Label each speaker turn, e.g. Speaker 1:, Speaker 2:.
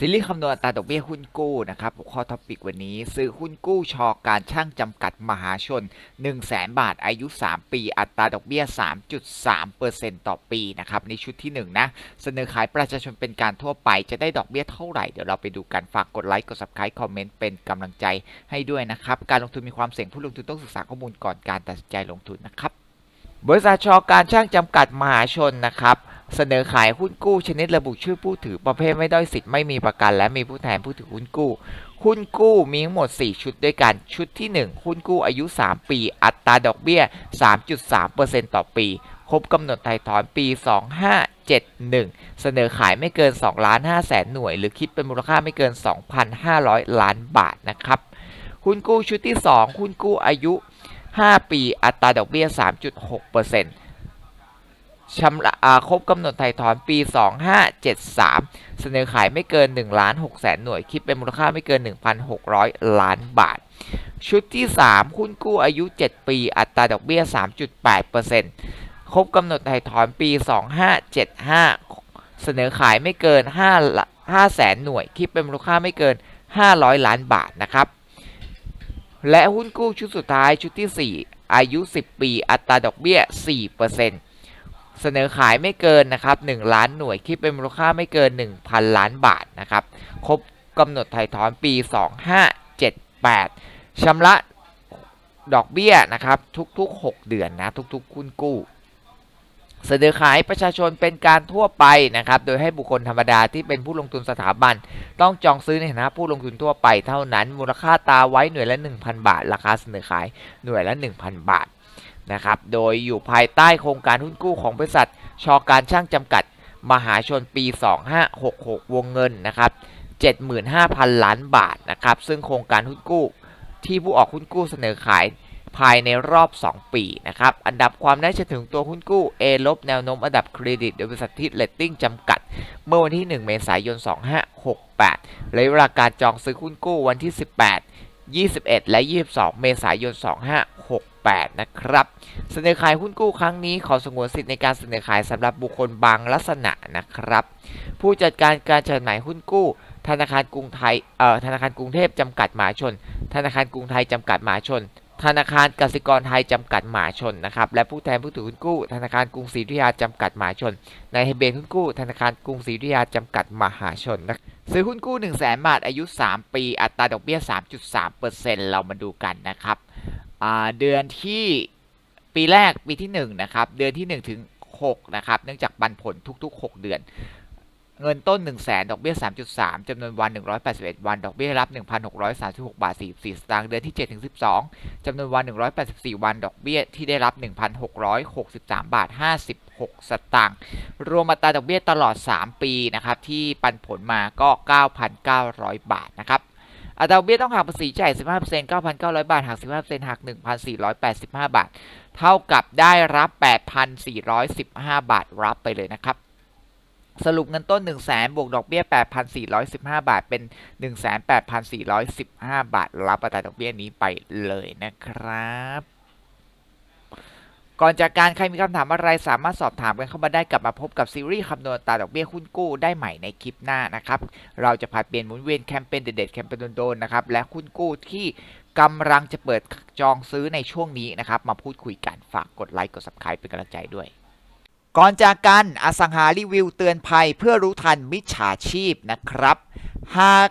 Speaker 1: ซีรีส์คำนวณอัตราดอกเบี้ยหุ้นกู้นะครับหัวข้อท็อปิกวันนี้ ซื้อหุ้นกู้ชอการช่างจำกัดมหาชน 1 0 0 0 0แบาทอายุ 3 ปี อัตราดอกเบี้ย 3.3%ต่อปีนะครับในชุดที่ 1 นะ เสนอขายประชาชนเป็นการทั่วไปจะได้ดอกเบี้ยเท่าไหร่ เดี๋ยวเราไปดูกัน ฝากกดไลค์กด subscribe คอมเมนต์เป็นกำลังใจให้ด้วยนะครับ การลงทุนมีความเสี่ยงผู้ลงทุนต้องศึกษาข้อมูลก่อนการตัดสินใจลงทุนนะครับบริษัทชอการช่างจำกัดมหาชนนะครับ เสนอขายหุ้นกู้ชนิดระบุชื่อผู้ถือประเภทไม่ด้อยสิทธิ์ไม่มีประกัน และมีผู้แทนผู้ถือหุ้นกู้ หุ้นกู้มีทั้งหมด 4 ชุดด้วยกัน ชุดที่ 1 หุ้นกู้อายุ 3 ปี อัตราดอกเบี้ย 3.3%ต่อปี ครบกำหนดไถ่ถอนปี 2571 เสนอขายไม่เกิน 2 ล้าน5แสนหน่วย หรือคิดเป็นมูลค่าไม่เกิน 2,500 ล้านบาทนะครับหุ้นกู้ชุดที่ 2 หุ้นกู้อายุ 5 ปี อัตราดอกเบี้ย 3.6% ชำระครบกำหนดไถ่ถอนปี 2573 เสนอขายไม่เกิน1ล้าน6แสนหน่วย คิดเป็นมูลค่าไม่เกิน 1,600 ล้านบาท ชุดที่ 3 หุ้นกู้อายุ 7 ปี อัตราดอกเบี้ย 3.8%ครบกำหนดไถ่ถอนปี 2575 เสนอขายไม่เกิน 5 5แสนหน่วย คิดเป็นมูลค่าไม่เกิน 500 ล้านบาทนะครับ และหุ้นกู้ชุดสุดท้ายชุดที่ 4 อายุ 10 ปี อัตราดอกเบี้ย 4% เสนอขายไม่เกินนะครับ1ล้านหน่วยคิดเป็นมูลค่าไม่เกิน 1,000 ล้านบาทนะครับครบกำหนดไถ่ถอนปี 2578ชำระดอกเบี้ยนะครับทุกๆ 6 เดือนนะทุกๆหุ้นกู้ เสนอขายประชาชนเป็นการทั่วไปนะครับโดยให้บุคคลธรรมดาที่เป็นผู้ลงทุนสถาบัน ต้องจองซื้อในฐานะผู้ลงทุนทั่วไปเท่านั้น มูลค่าตาไว้หน่วยละ 1,000 บาท ราคาเสนอขายหน่วยละ 1,000 บาท นะครับ โดยอยู่ภายใต้โครงการหุ้นกู้ของบริษัท ชอการช่างจำกัด มหาชนปี 2566 วงเงินนะครับ 75,000 ล้านบาทนะครับ ซึ่งโครงการหุ้นกู้ที่ผู้ออกหุ้นกู้เสนอขายภายในรอบ 2 ปีนะครับ อันดับความน่าเชื่อถือตัวหุ้นกู้ A ลบแนวโน้มอันดับเครดิตโดยบริษัทที่เลตติ้งจำกัด เมื่อวันที่ 1 เมษายน 2568ระยะเวลาการจองซื้อหุ้นกู้วันที่ 18 21 และ 22 เมษายน 2568 นะครับ เสนอขายหุ้นกู้ครั้งนี้ขอสงวนสิทธิ์ในการเสนอขายสำหรับบุคคลบางลักษณะนะครับ ผู้จัดการการจำหน่ายหุ้นกู้ ธนาคารกรุงไทยเอ่อธนาคารกรุงเทพจำกัดมหาชน ธนาคารกรุงไทยจำกัดมหาชน ธนาคารกสิกรไทยจำกัดมหาชนนะครับและผู้แทนผู้ถือหุ้นกู้ ธนาคารกรุงศรีอยุธยาจำกัดมหาชนในทะเบียนหุ้นกู้ ธนาคารกรุงศรีอยุธยาจำกัดมหาชนนะซื้อหุ้นกู้ 1 0 0 0 0แบาท อายุ 3 ปี อัตราดอกเบี้ย 3.3%เรามาดูกันนะครับ เดือนที่ปีแรกปีที่1นะครับเดือนที่1ถึง6นะครับเนื่องจากปันผลทุกๆ 6 เดือน เงินต้น 1 0 0 0 0แดอกเบี้ย 3.3จำนวนวัน 181 วัน ดอกเบี้ยรับ 1,636 บาท 44 สตางค์เดือนที่ 7 ถึง 12จำนวนวัน 184 วัน ดอกเบี้ยที่ได้รับ 1,663 บาท 56 สตางค์รวมอัตราดอกเบี้ยตลอด 3 ปีนะครับที่ปันผลมาก็ 9,900 บาทนะครับ อัตราดอกเบี้ยต้องหักภาษีจ่าย 15% 9,900 บาท หัก 15%หัก 1,485 บาท เท่ากับได้รับ 8,415 บาทรับไปเลยนะครับ สรุปเงินต้น 1 0 0 0 0บวกดอกเบี้ย 8,415 บาท เป็น 18,415 บาท รับอัตราดอกเบี้ยนี้ไปเลยนะครับ ก่อนจากการใครมีคำถามอะไรสามารถสอบถามกันเข้ามาได้กลับมาพบกับซีรีส์คำนวณตาดอกเบี้ยหุ้นกู้ได้ใหม่ในคลิปหน้านะครับเราจะผัดเปลี่ยนหมุนเวียนแคมเปญเด็ดๆแคมเปญโดนๆนะครับและหุ้นกู้ที่กำลังจะเปิดจองซื้อในช่วงนี้นะครับมาพูดคุยกันฝากกดไลค์กด subscribe เป็นกำลังใจด้วยก่อนจากกันอสังหารีวิวเตือนภัยเพื่อรู้ทันมิจฉาชีพนะครับ หาก